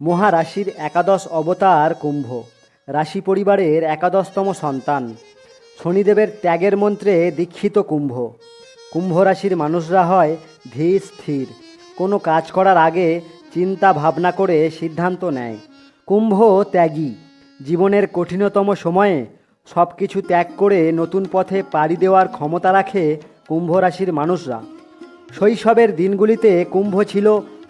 মহারাশির একাদশ অবতার কুম্ভ, রাশি পরিবারের একাদশতম সন্তান, শনিদেবের ত্যাগের মন্ত্রে দীক্ষিত কুম্ভ। কুম্ভ রাশির মানুষরা হয় ধীর স্থির, কোনো কাজ করার আগে চিন্তা ভাবনা করে সিদ্ধান্ত নেয়। কুম্ভ ত্যাগী, জীবনের কঠিনতম সময়ে সব কিছু ত্যাগ করে নতুন পথে পাড়ি দেওয়ার ক্ষমতা রাখে কুম্ভ রাশির মানুষরা। শৈশবের দিনগুলিতে কুম্ভ ছিল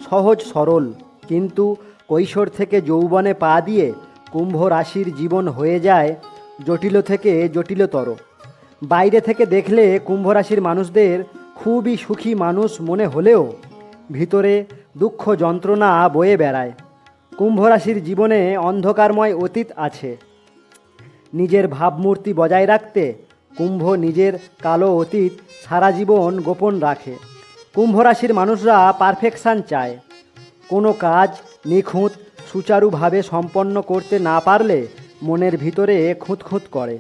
সহজ সরল, কিন্তু কৈশোর থেকে যৌবনে পা দিয়ে কুম্ভ রাশির জীবন হয়ে যায় জটিল থেকে জটিলতর। বাইরে থেকে দেখলে কুম্ভ রাশির মানুষদের খুবই সুখী মানুষ মনে হলেও ভিতরে দুঃখ যন্ত্রণা বয়ে বেড়ায়। কুম্ভ রাশির জীবনে অন্ধকারময় অতীত আছে। নিজের ভাবমূর্তি বজায় রাখতে কুম্ভ নিজের কালো অতীত সারা জীবন গোপন রাখে। কুম্ভ রাশির মানুষরা পারফেকশান চায়। কোনো কাজ নিখুঁত, সুচারুভাবে সম্পন্ন করতে না পারলে মনের ভিতরে খুঁতখুঁত করে।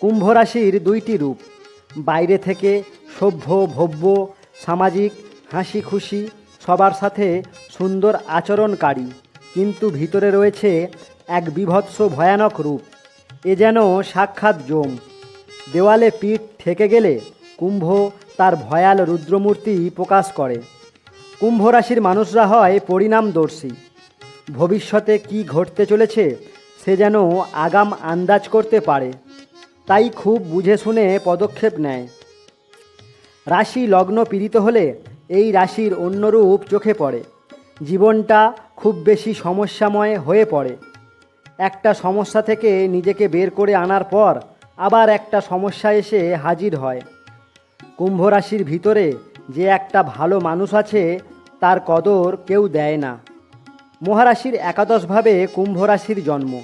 কুম্ভ রাশির দুইটি রূপ, বাইরে থেকে সভ্য, ভব্য, সামাজিক হাসি খুশি সবার সাথে সুন্দর আচরণকারী, কিন্তু ভিতরে রয়েছে এক বিভৎস ভয়ানক রূপ। এ যেন সাক্ষাৎ জম। দেওয়ালে পিঠ ঠেকে গেলে কুম্ভ তার ভয়াল রুদ্রমূর্তি প্রকাশ করে। কুম্ভ রাশির মানুষরা হয় পরিণামদর্শী। ভবিষ্যতে কি ঘটতে চলেছে, সে যেন আগাম আন্দাজ করতে পারে। তাই খুব বুঝে শুনে পদক্ষেপ নেয়। রাশি লগ্ন পীড়িত হলে এই রাশির অন্যরূপ চোখে পড়ে। জীবনটা খুব বেশি সমস্যাময় হয়ে পড়ে। একটা সমস্যা থেকে নিজেকে বের করে আনার পর আবার একটা সমস্যা এসে হাজির হয়। কুম্ভ রাশির ভিতরে যে একটা ভালো মানুষ আছে, তার কদর কেউ দেয় না। মহারাশির একাদশভাবে কুম্ভ রাশির জন্ম।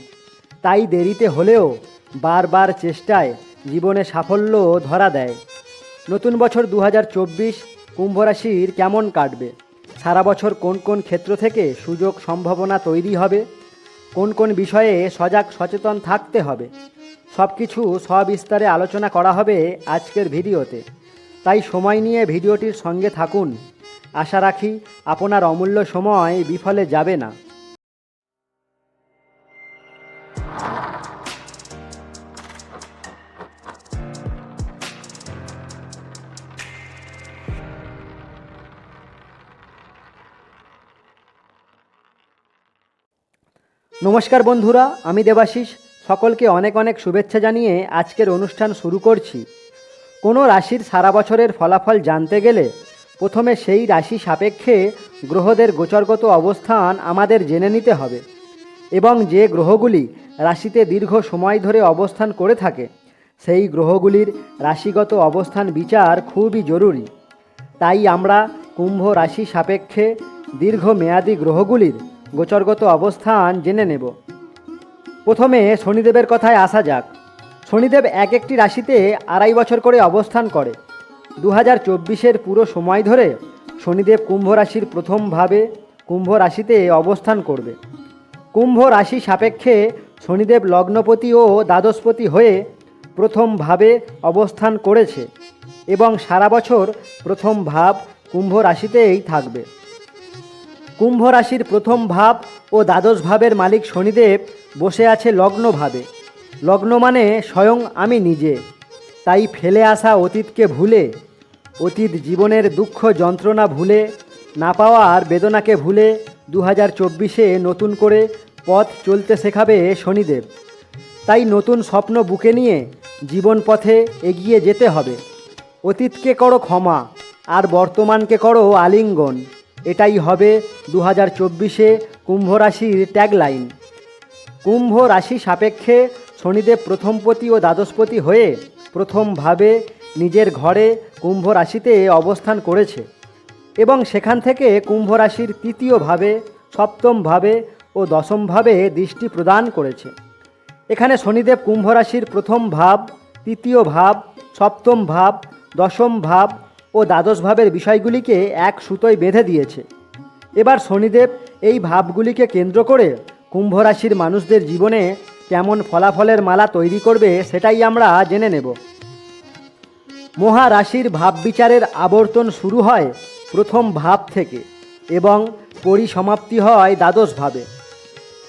তাই দেরিতে হলেও বারবার চেষ্টায় জীবনে সাফল্য ধরা দেয়। নতুন বছর দু কুম্ভ রাশির কেমন কাটবে? সারা বছর কোন কোন ক্ষেত্র থেকে সুযোগ সম্ভাবনা তৈরি হবে? কোন কোন বিষয়ে সজাগ সচেতন থাকতে হবে? সব কিছু সবিস্তারে আলোচনা করা হবে আজকের ভিডিওতে। তাই সময় নিয়ে ভিডিওটির সঙ্গে থাকুন। আশা রাখি আপনার অমূল্য সময় বিফলে যাবে না। নমস্কার বন্ধুরা, আমি দেবাশিস। সকলকে অনেক অনেক শুভেচ্ছা জানিয়ে আজকের অনুষ্ঠান শুরু করছি। কোনো রাশির সারা বছরের ফলাফল জানতে গেলে প্রথমে সেই রাশি সাপেক্ষে গ্রহদের গোচরগত অবস্থান আমাদের জেনে নিতে হবে এবং যে গ্রহগুলি রাশিতে দীর্ঘ সময় ধরে অবস্থান করে থাকে, সেই গ্রহগুলির রাশিগত অবস্থান বিচার খুবই জরুরি। তাই আমরা কুম্ভ রাশি সাপেক্ষে দীর্ঘমেয়াদী গ্রহগুলির গোচরগত অবস্থান জেনে নেব। প্রথমে শনিদেবের কথায় আসা যাক। শনিদেব এক একটি রাশিতে আড়াই বছর করে অবস্থান করে। দু হাজার চব্বিশের পুরো সময় ধরে শনিদেব কুম্ভ রাশির প্রথম ভাবে কুম্ভ রাশিতে অবস্থান করবে। কুম্ভ রাশি সাপেক্ষে শনিদেব লগ্নপতি ও দ্বাদশপতি হয়ে প্রথমভাবে অবস্থান করেছে এবং সারা বছর প্রথম ভাব কুম্ভ রাশিতেই থাকবে। কুম্ভ রাশির প্রথম ভাব ও দ্বাদশ ভাবের মালিক শনিদেব বসে আছে লগ্নভাবে লগ্ন মানে স্বয়ং আমি নিজে। তাই ফেলে আসা অতীতকে ভুলে, অতীত জীবনের দুঃখ যন্ত্রণা ভুলে, না পাওয়ার বেদনাকে ভুলে দু হাজার চব্বিশে নতুন করে পথ চলতে শেখাবে শনিদেব। তাই নতুন স্বপ্ন বুকে নিয়ে জীবন পথে এগিয়ে যেতে হবে। অতীতকে করো ক্ষমা আর বর্তমানকে করো আলিঙ্গন। এটাই হবে দু হাজার চব্বিশে কুম্ভ রাশির ট্যাগলাইন কুম্ভ রাশি সাপেক্ষে শনিদেব প্রথমপতি ও দ্বাদশপতি হয়ে প্রথমভাবে নিজের ঘরে কুম্ভ রাশিতে অবস্থান করেছে এবং সেখান থেকে কুম্ভ রাশির তৃতীয়ভাবে সপ্তমভাবে ও দশমভাবে দৃষ্টি প্রদান করেছে। এখানে শনিদেব কুম্ভ রাশির প্রথম ভাব, তৃতীয় ভাব, সপ্তম ভাব, দশম ভাব ও দ্বাদশ ভাবের বিষয়গুলিকে এক সুতোয় বেঁধে দিয়েছে। এবার শনিদেব এই ভাবগুলিকে কেন্দ্র করে কুম্ভ রাশির মানুষদের জীবনে কেমন ফলাফলের মালা তৈরি করবে সেটাই আমরা জেনে নেব। মহারাশির ভাব বিচারের আবর্তন শুরু হয় প্রথম ভাব থেকে এবং পরিসমাপ্তি হয় দ্বাদশ ভাবে।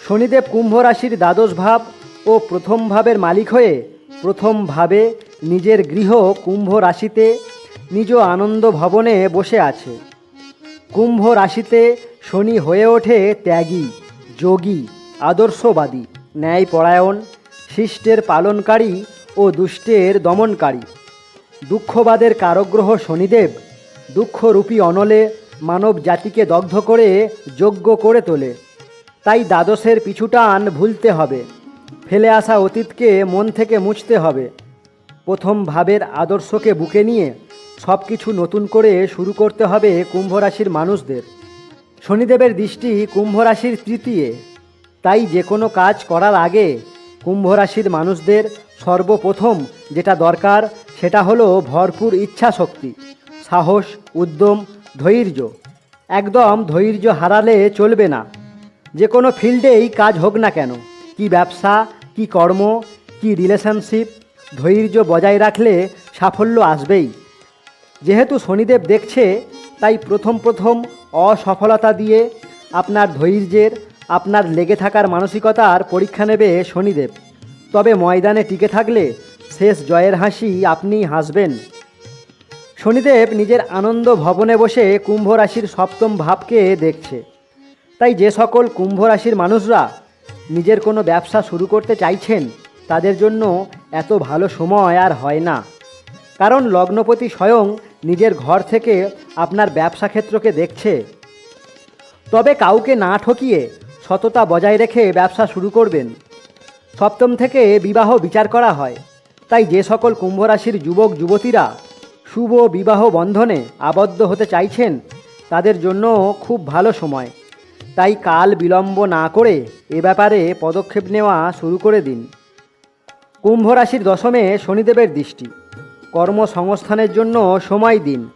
শনিদেব কুম্ভ রাশির দ্বাদশ ভাব ও প্রথম ভাবের মালিক হয়ে প্রথম ভাবে নিজের গৃহ কুম্ভ রাশিতে নিজ আনন্দ ভবনে বসে আছে। কুম্ভ রাশিতে শনি হয়ে ওঠে ত্যাগী, যোগী, আদর্শবাদী। ন্যায়পরায়ণ, শিষ্টের পালনকারী ও দুষ্টের দমনকারী। দুঃখবাদের কারগ্রহ শনিদেব দুঃখরূপী অনলে মানব জাতিকে দগ্ধ করে যোগ্য করে তোলে। তাই দ্বাদশের পিছুটান ভুলতে হবে, ফেলে আসা অতীতকে মন থেকে মুছতে হবে। প্রথম ভাবের আদর্শকে বুকে নিয়ে সব কিছু নতুন করে শুরু করতে হবে কুম্ভ রাশির মানুষদের। শনিদেবের দৃষ্টি কুম্ভ রাশির তৃতীয়। তাই যে কোনো কাজ করার আগে কুম্ভ রাশির মানুষদের সর্বপ্রথম যেটা দরকার সেটা হলো ভরপুর ইচ্ছা শক্তি সাহস, উদ্যম, ধৈর্য। একদম ধৈর্য হারালে চলবে না। যে কোনো ফিল্ডেই কাজ হোক না কেন। কি ব্যবসা, কি কর্ম, কি রিলেশনশিপ ধৈর্য বজায় রাখলে সাফল্য আসবেই। যেহেতু শনিদেব দেখছে, তাই প্রথম প্রথম অসফলতা দিয়ে আপনার ধৈর্যের আপনার লেগে থাকার মানসিকতার পরীক্ষা নেবে শনিদেব। তবে ময়দানে টিকে থাকলে শেষ জয়ের হাসি আপনি হাসবেন। শনিদেব নিজের আনন্দ ভবনে বসে কুম্ভ রাশির সপ্তম ভাবকে দেখছে। তাই যে সকল কুম্ভ রাশির মানুষরা নিজের কোনো ব্যবসা শুরু করতে চাইছেন, তাদের জন্য এত ভালো সময় আর হয় না। কারণ লগ্নপতি স্বয়ং নিজের ঘর থেকে আপনার ব্যবসা ক্ষেত্রকে দেখছে। তবে কাউকে না ঠকিয়ে সততা বজায় রেখে ব্যবসা শুরু করবেন। সপ্তম থেকে বিবাহ বিচার করা হয়। তাই যে সকল কুম্ভরাশির যুবক, যুবতীরা শুভ বিবাহ বন্ধনে আবদ্ধ হতে চাইছেন, তাদের জন্য খুব ভালো সময়। তাই কাল বিলম্ব না করে এ ব্যাপারে পদক্ষেপ নেওয়া শুরু করে দিন। কুম্ভ রাশির দশমে শনিদেবের দৃষ্টি। কর্মসংস্থানের জন্য সময় দিন।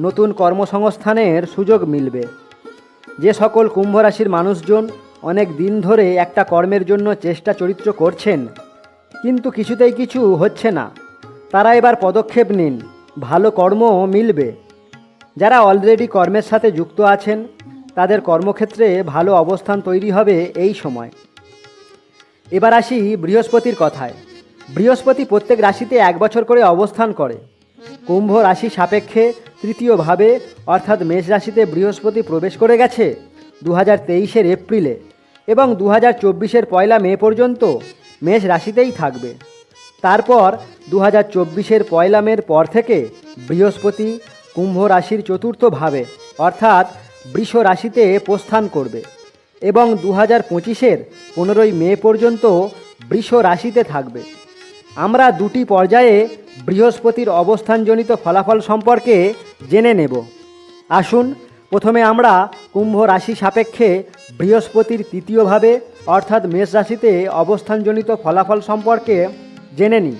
নতুন কর্মসংস্থানের সুযোগ মিলবে। যে সকল কুম্ভ রাশির মানুষজন অনেক দিন ধরে একটা কর্মের জন্য চেষ্টা চরিত্র করছেন, কিন্তু কিছুতেই কিছু হচ্ছে না। তারা এবার পদক্ষেপ নিন, ভালো কর্ম মিলবে। যারা অলরেডি কর্মের সাথে যুক্ত আছেন, তাদের কর্মক্ষেত্রে ভালো অবস্থান তৈরি হবে এই সময়। এবার আসি বৃহস্পতির কথায়। বৃহস্পতি প্রত্যেক রাশিতে এক বছর করে অবস্থান করে। কুম্ভ রাশি সাপেক্ষে তৃতীয়ভাবে অর্থাৎ মেষ রাশিতে বৃহস্পতি প্রবেশ করে গেছে দু হাজার তেইশের এপ্রিলে। এবং দু হাজার চব্বিশের পয়লা মে পর্যন্ত মেষ রাশিতেই থাকবে। তারপর দু হাজার চব্বিশের পয়লা মের পর থেকে বৃহস্পতি কুম্ভ রাশির চতুর্থ ভাবে, অর্থাৎ বৃষ রাশিতে প্রস্থান করবে এবং দু হাজার পঁচিশের পনেরোই মে পর্যন্ত বৃষ রাশিতে থাকবে। আমরা দুটি পর্যায়ে বৃহস্পতির অবস্থানজনিত ফলাফল সম্পর্কে জেনে নেব। আসুন প্রথমে আমরা কুম্ভ রাশি সাপেক্ষে বৃহস্পতির তৃতীয়ভাবে, অর্থাৎ মেষ রাশিতে অবস্থানজনিত ফলাফল সম্পর্কে জেনে নিই।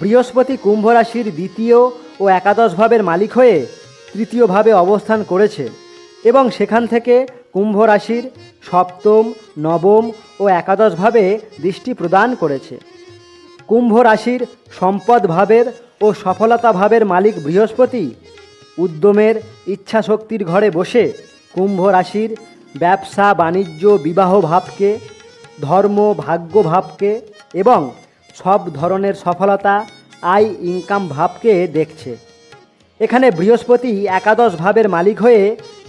বৃহস্পতি কুম্ভ রাশির দ্বিতীয় ও একাদশ ভাবের মালিক হয়ে তৃতীয়ভাবে অবস্থান করেছে এবং সেখান থেকে কুম্ভ রাশির সপ্তম, নবম ও একাদশ ভাবে দৃষ্টি প্রদান করেছে। কুম্ভ রাশির সম্পদ ভাবের ও সফলতা ভাবের মালিক বৃহস্পতি উদ্যমের ইচ্ছাশক্তির ঘরে বসে কুম্ভ রাশির ব্যবসা, বাণিজ্য, বিবাহ ভাবকে, ধর্ম, ভাগ্য ভাবকে এবং সব ধরনের সফলতা, আয় ইনকাম ভাবকে দেখছে। এখানে বৃহস্পতি একাদশ ভাবের মালিক হয়ে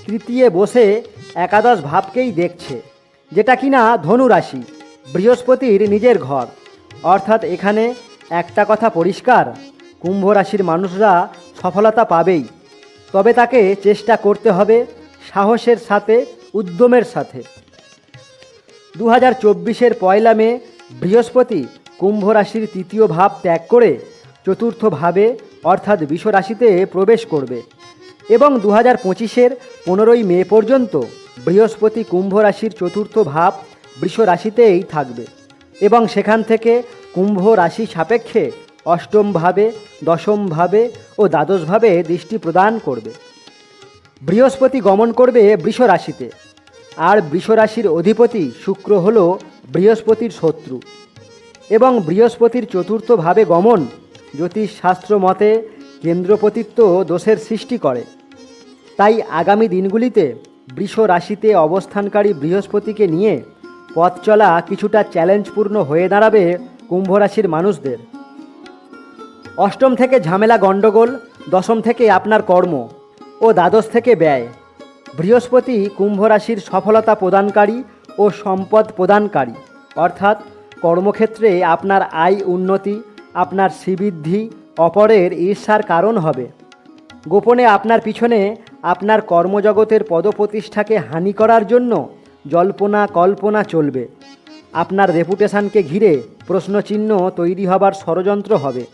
তৃতীয় বসে একাদশ ভাবকেই দেখছে, যেটা কিনা ধনু রাশি বৃহস্পতির নিজের ঘর। অর্থাৎ এখানে একটা কথা পরিষ্কার কুম্ভ রাশির মানুষরা সফলতা পাবেই। তবে তাকে চেষ্টা করতে হবে সাহসের সাথে, উদ্যমের সাথে। দু হাজার চব্বিশের পয়লা মে, বৃহস্পতি কুম্ভ রাশির তৃতীয় ভাব ত্যাগ করে চতুর্থ ভাবে, অর্থাৎ বিষ রাশিতে প্রবেশ করবে। এবং দু হাজার পঁচিশের পনেরোই মে পর্যন্ত বৃহস্পতি কুম্ভ রাশির চতুর্থ ভাব বৃষ রাশিতেই থাকবে। এবং সেখান থেকে কুম্ভ রাশি সাপেক্ষে অষ্টম ভাবে দশম ভাবে ও দ্বাদশ ভাবে দৃষ্টি প্রদান করবে। বৃহস্পতি গমন করবে বৃষ রাশিতে আর বৃষ রাশির অধিপতি শুক্র হল বৃহস্পতির শত্রু। এবং বৃহস্পতির চতুর্থ ভাবে গমন জ্যোতিষশাস্ত্র মতে কেন্দ্রপতিত্ব দোষের সৃষ্টি করে। তাই আগামী দিনগুলিতে বৃষ রাশিতে অবস্থানকারী বৃহস্পতিকে নিয়ে পথ চলা কিছুটা চ্যালেঞ্জপূর্ণ হয়ে দাঁড়াবে কুম্ভ রাশির মানুষদের। অষ্টম থেকে ঝামেলা গণ্ডগোল, দশম থেকে আপনার কর্ম ও দ্বাদশ থেকে ব্যয়। বৃহস্পতি কুম্ভ রাশির সফলতা প্রদানকারী ও সম্পদ প্রদানকারী। অর্থাৎ কর্মক্ষেত্রে আপনার আয় উন্নতি, আপনার শ্রীবৃদ্ধি অপরের ঈর্ষার কারণ হবে। গোপনে আপনার পিছনে আপনার কর্মজগতের পদপ্রতিষ্ঠাকে হানি করার জন্য জল্পনা কল্পনা চলবে। আপনার রেপুটেশনকে ঘিরে প্রশ্নচিহ্ন তৈরি হবার ষড়যন্ত্র হবে।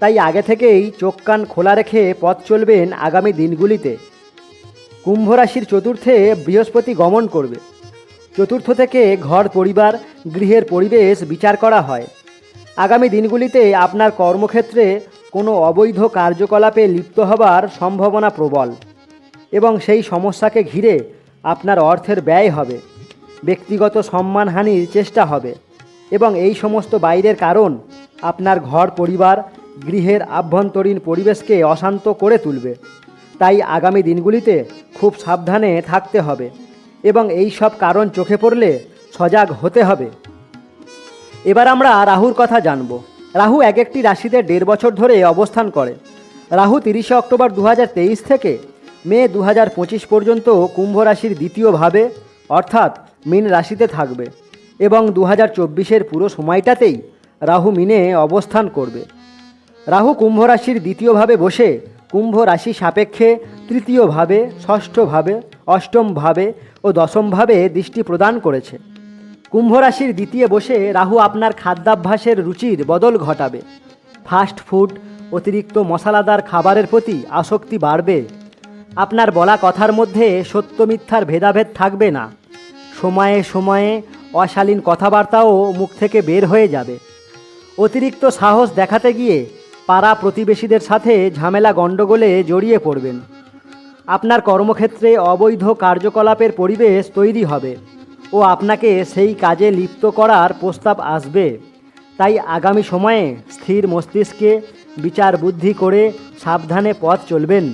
তাই আগে থেকেই চোখ কান খোলা রেখে পথ চলবেন আগামী দিনগুলিতে। কুম্ভ রাশির চতুর্থে বৃহস্পতি গমন করবে। চতুর্থ থেকে ঘর পরিবার, গৃহের পরিবেশ বিচার করা হয়। আগামী দিনগুলিতে আপনার কর্মক্ষেত্রে কোনো অবৈধ কার্যকলাপে লিপ্ত হবার সম্ভাবনা প্রবল এবং সেই সমস্যাকে ঘিরে আপনার অর্থের ব্যয় হবে, ব্যক্তিগত সম্মানহানির চেষ্টা হবে এবং এই সমস্ত বাইরের কারণ আপনার ঘর পরিবার গৃহের আভ্যন্তরীণ পরিবেশকে অশান্ত করে তুলবে। তাই আগামী দিনগুলিতে খুব সাবধানে থাকতে হবে এবং এই সব কারণ চোখে পড়লে সজাগ হতে হবে। এবার আমরা রাহুর কথা জানব। রাহু এক একটি রাশিতে দেড় বছর ধরে অবস্থান করে। রাহু তিরিশে অক্টোবর দু হাজার তেইশ থেকে মে দু হাজার পঁচিশ পর্যন্ত কুম্ভ রাশির দ্বিতীয় ভাবে, অর্থাৎ মীন রাশিতে থাকবে এবং দু হাজার পুরো সময়টাতেই রাহু মিনে অবস্থান করবে। রাহু কুম্ভ রাশির দ্বিতীয়ভাবে বসে কুম্ভ রাশি সাপেক্ষে তৃতীয়ভাবে ষষ্ঠভাবে অষ্টমভাবে ও দশমভাবে দৃষ্টি প্রদান করেছে। কুম্ভ রাশির দ্বিতীয় বসে রাহু আপনার খাদ্যাভ্যাসের রুচির বদল ঘটাবে। ফাস্ট ফুড, অতিরিক্ত মশলাদার খাবারের প্রতি আসক্তি বাড়বে। আপনার বলা কথার মধ্যে সত্য মিথ্যার ভেদাভেদ থাকবে না। সময়ে সময়ে অশালীন কথাবার্তাও মুখ থেকে বের হয়ে যাবে। অতিরিক্ত সাহস দেখাতে গিয়ে পাড়া প্রতিবেশীদের সাথে ঝামেলা গণ্ডগোলে জড়িয়ে পড়বেন। আপনার কর্মক্ষেত্রে অবৈধ কার্যকলাপের পরিবেশ তৈরি হবে ও আপনাকে সেই কাজে লিপ্ত করার প্রস্তাব আসবে। তাই আগামী সময়ে স্থির মস্তিষ্কে বিচার বুদ্ধি করে সাবধানে পথ চলবেন।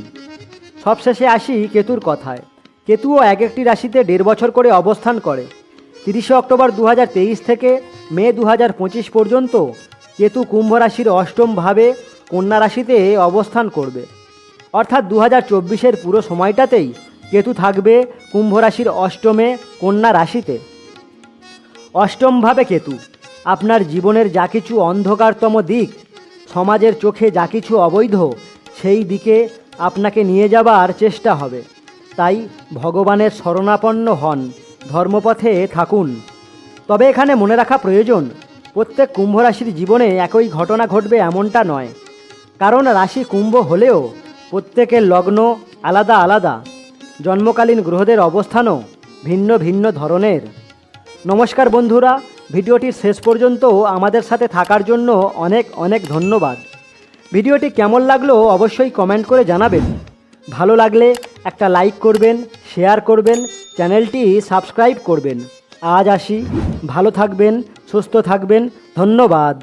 সবশেষে আসি কেতুর কথায়। কেতুও এক একটি রাশিতে দেড় বছর করে অবস্থান করে। তিরিশে অক্টোবর দু হাজার তেইশ থেকে মে দু হাজার পঁচিশ পর্যন্ত কেতু কুম্ভ রাশির অষ্টম ভাবে কন্যা রাশিতে অবস্থান করবে। অর্থাৎ দু হাজার চব্বিশের পুরো সময়টাতেই কেতু থাকবে কুম্ভ রাশির অষ্টমে কন্যা রাশিতে। অষ্টমভাবে কেতু, আপনার জীবনের যা কিছু অন্ধকারতম দিক, সমাজের চোখে যা কিছু অবৈধ, সেই দিকে আপনাকে নিয়ে যাবার চেষ্টা হবে। তাই ভগবানের শরণাপন্ন হন, ধর্মপথে থাকুন। তবে এখানে মনে রাখা প্রয়োজন, প্রত্যেক কুম্ভ রাশির জীবনে একই ঘটনা ঘটবে এমনটা নয়। কারণ রাশি কুম্ভ হলেও প্রত্যেকের লগ্ন আলাদা আলাদা। জন্মকালীন গ্রহদের অবস্থানও ভিন্ন ভিন্ন ধরনের। নমস্কার বন্ধুরা ভিডিওটির শেষ পর্যন্ত আমাদের সাথে থাকার জন্য অনেক অনেক ধন্যবাদ। ভিডিওটি কেমন লাগল অবশ্যই কমেন্ট করে জানাবেন। ভালো লাগলে একটা লাইক করবেন, শেয়ার করবেন, চ্যানেলটি সাবস্ক্রাইব করবেন। আজ আসি, ভালো থাকবেন, সুস্থ থাকবেন, ধন্যবাদ।